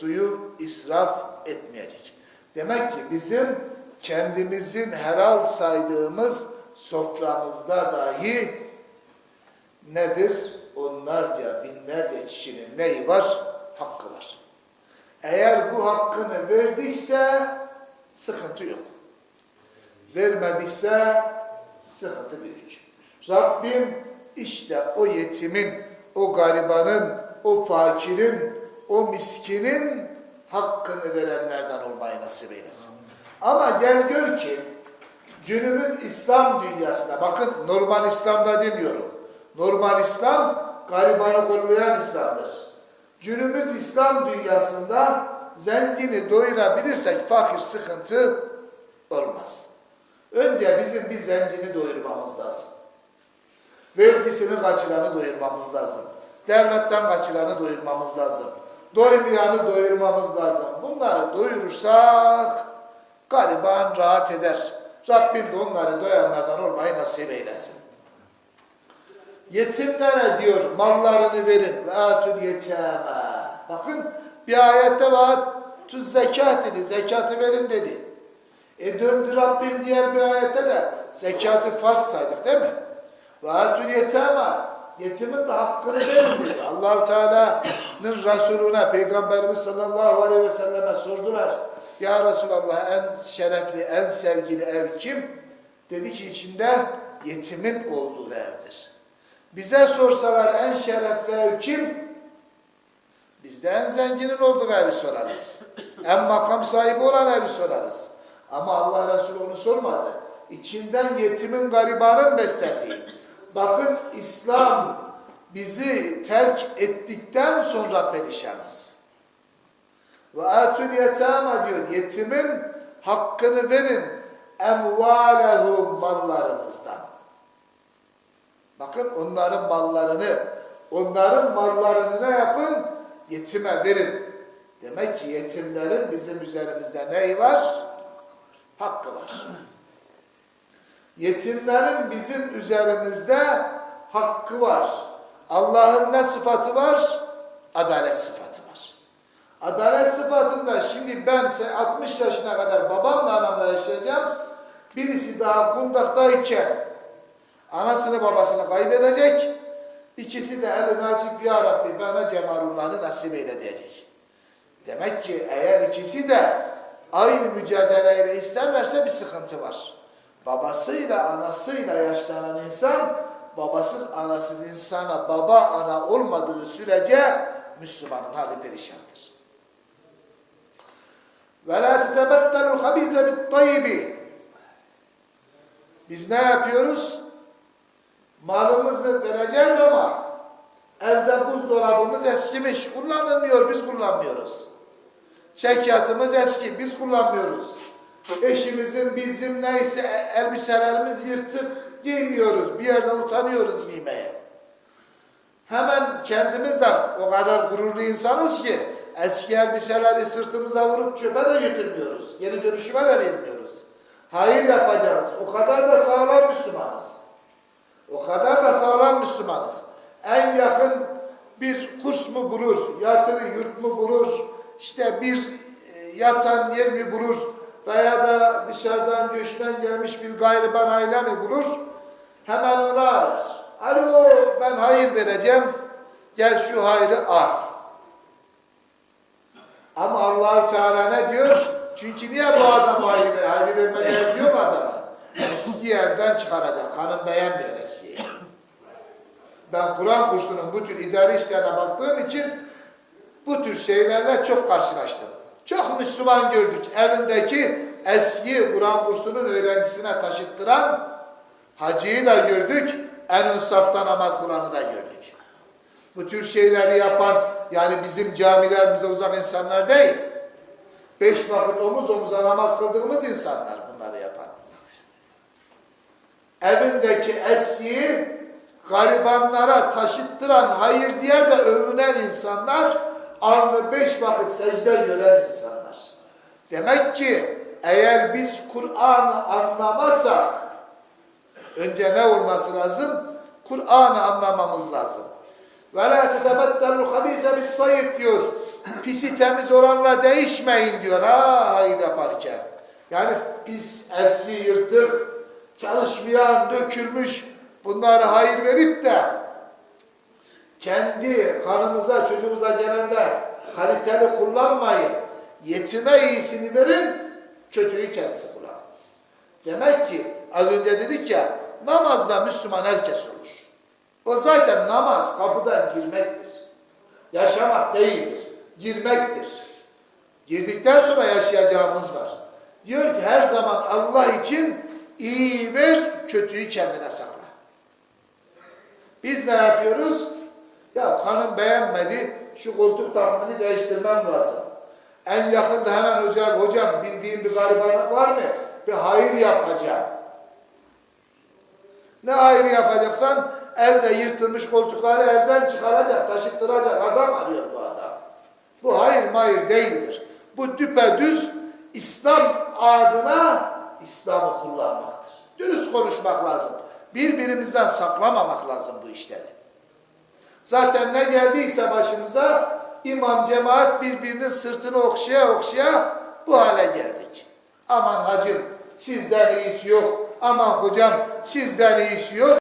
suyu israf etmeyecek. Demek ki bizim kendimizin helal saydığımız soframızda dahi nedir? Onlarca, binlerce kişinin neyi var? Hakkı var. Eğer bu hakkını verdikse sıkıntı yok. Vermedikse sıkıntı büyük. Rabbim işte o yetimin, o garibanın, o fakirin, o miskinin hakkını verenlerden olmayı nasip eylesin. Ama gel gör ki günümüz İslam dünyasında, bakın normal İslam'da demiyorum. Normal İslam garibanı kollayan İslam'dır. Günümüz İslam dünyasında zengini doyurabilirsek fakir sıkıntı olmaz. Önce bizim bir zengini doyurmamız lazım. Vergisini kaçıranı doyurmamız lazım. Devletten kaçıranı doyurmamız lazım. Doymayanı doyurmamız lazım. Bunları doyurursak gariban rahat eder. Rabbim de onları doyanlardan olmayı nasip eylesin. Yetimlere diyor mallarını verin. Ve atul yeteme. Bakın bir ayette ve atul zekat dedi. Zekatı verin dedi. E döndü Rabbim diğer bir ayette de zekatı farz saydık değil mi? Ve atul yeteme. Yetimin de hakkını verin dedi. allah Teala'nın Resulüne, Peygamberimiz sallallahu aleyhi ve selleme sordular. Ya Resulallah en şerefli, en sevgili ev kim? Dedi ki içinde yetimin olduğu evdir. Bize sorsalar en şerefli ev kim? Biz de en zenginin olduğu evi sorarız. En makam sahibi olan evi sorarız. Ama Allah Resulü onu sormadı. İçinden yetimin garibanın beslendiği. Bakın İslam bizi terk ettikten sonra perişanız. Ve atul yetama diyor. Yetimin hakkını verin. Emvalehum mallarınızdan. Bakın onların mallarını, onların mallarını ne yapın? Yetime verin. Demek ki yetimlerin bizim üzerimizde neyi var? Hakkı var. Yetimlerin bizim üzerimizde hakkı var. Allah'ın ne sıfatı var? Adalet sıfatı var. Adalet sıfatında şimdi ben 60 yaşına kadar babamla anamla yaşayacağım. Birisi daha kundaktayken anasını babasını kaybedecek. İkisi de elini açıp ya Rabbi bana cemalullahını nasip eyle diyecek. Demek ki eğer ikisi de aynı mücadeleyle isterlerse bir sıkıntı var. Babasıyla anasıyla yaşlanan insan babasız anasız insana baba ana olmadığı sürece Müslümanın hali perişandır. Ve la tetebettelul habite bit. Biz ne yapıyoruz? Malımızı vereceğiz ama evde buzdolabımız eskimiş. Kullanılmıyor, biz kullanmıyoruz. Çekyatımız eski, biz kullanmıyoruz. Eşimizin bizim neyse elbiselerimiz yırtık giymiyoruz. Bir yerde utanıyoruz giymeye. Hemen kendimiz de o kadar gururlu insanız ki eski elbiseleri sırtımıza vurup çöpe de getirmiyoruz. Geri dönüşüme de vermiyoruz. Hayır yapacağız. O kadar da sağlam Müslümanız. O kadar da sağlam Müslümanız. En yakın bir kurs mu bulur, yatılı yurt mu bulur, işte bir e, yatan yer mi bulur gelmiş bir gariban aile mi bulur? Hemen onu arar. Alo ben hayır vereceğim, gel şu hayrı al. Ama Allahu Teala ne diyor? Çünkü niye bu adam hayır ver? Hayır vermede yazıyor mu adama? Eski evden çıkaracak. Hanım beğenmiyor eskiyi. Ben Kur'an kursunun bu tür idari işlerine baktığım için bu tür şeylerle çok karşılaştım. Çok Müslüman gördük. Evindeki eski Kur'an kursunun öğrencisine taşıttıran hacıyı da gördük. En ön safta namaz kılanı da gördük. Bu tür şeyleri yapan yani bizim camilerimize uzak insanlar değil. Beş vakit omuz omuza namaz kıldığımız insanlar bunları yapan. Evindeki eskiyi garibanlara taşıttıran hayır diye de övünen insanlar alnı beş vakit secde gören insanlar. Demek ki eğer biz Kur'an'ı anlamazsak önce ne olması lazım? Kur'an'ı anlamamız lazım. Ve la tetebettelul habise bit tayyib diyor. pisi temiz olanla değişmeyin diyor ha hayır yaparken. Yani pis, eski, yırtık, çalışmayan, dökülmüş bunları hayır verip de kendi kanımıza, çocuğumuza gelende kaliteli kullanmayın. Yetime iyisini verin, kötüyü kendisi kullanın. Demek ki az önce dedik ya namazda Müslüman herkes olur. O zaten namaz kapıdan girmektir. Yaşamak değildir. Girmektir. Girdikten sonra yaşayacağımız var. Diyor ki her zaman Allah için iyi ver, kötüyü kendine sakla. Biz ne yapıyoruz? Ya kanım beğenmedi, şu koltuk takımını değiştirmem lazım. En yakında hemen hocam, hocam bildiğin bir gariban var mı? Bir hayır yapacağım. Ne hayır yapacaksan evde yırtılmış koltukları evden çıkaracak, taşıttıracak adam arıyor bu adam. Bu hayır mayır değildir. Bu düpedüz İslam adına İslam'ı kullanmaktır. Dürüst konuşmak lazım. Birbirimizden saklamamak lazım bu işleri. Zaten ne geldiyse başımıza imam cemaat birbirinin sırtını okşaya okşaya bu hale geldik. Aman hacım sizden iyisi yok. Aman hocam sizden iyisi yok.